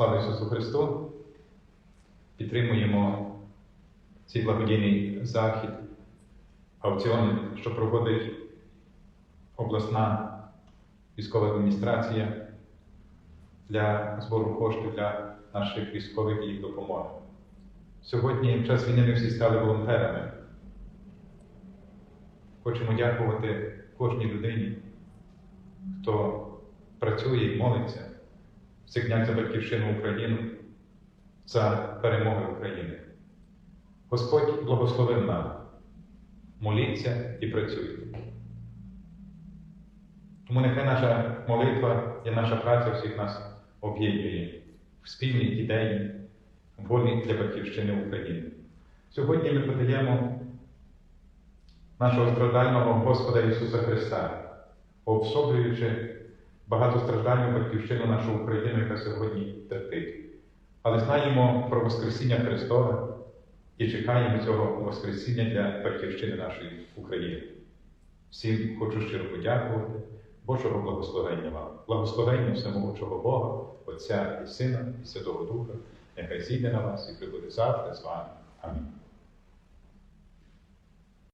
Слава Ісусу Христу! Підтримуємо цей благодійний захід, аукціон, що проводить обласна військова адміністрація для збору коштів для наших військових і їх допомоги. Сьогодні, в час війни, ми всі стали волонтерами. Хочемо дякувати кожній людині, хто працює і молиться цих за батьківщину Україну, за перемоги України. Господь благословив нам. Моліться і працюйте. Тому нехай наша молитва і наша праця всіх нас об'єднує в спільній ідеї, волі для батьківщини України. Сьогодні ми подаємо нашого страдального Господа Ісуса Христа, обсоблюючи багатостраждальну батьківщину нашу Україну, яка сьогодні терпить. Але знаємо про Воскресіння Христове і чекаємо цього Воскресіння для батьківщини нашої України. Всім хочу щиро подякувати, Божого благословення вам, благословення всемогучого Бога, Отця і Сина, і Святого Духа, нехай зійде на вас і прибуде завтра з вами. Амінь.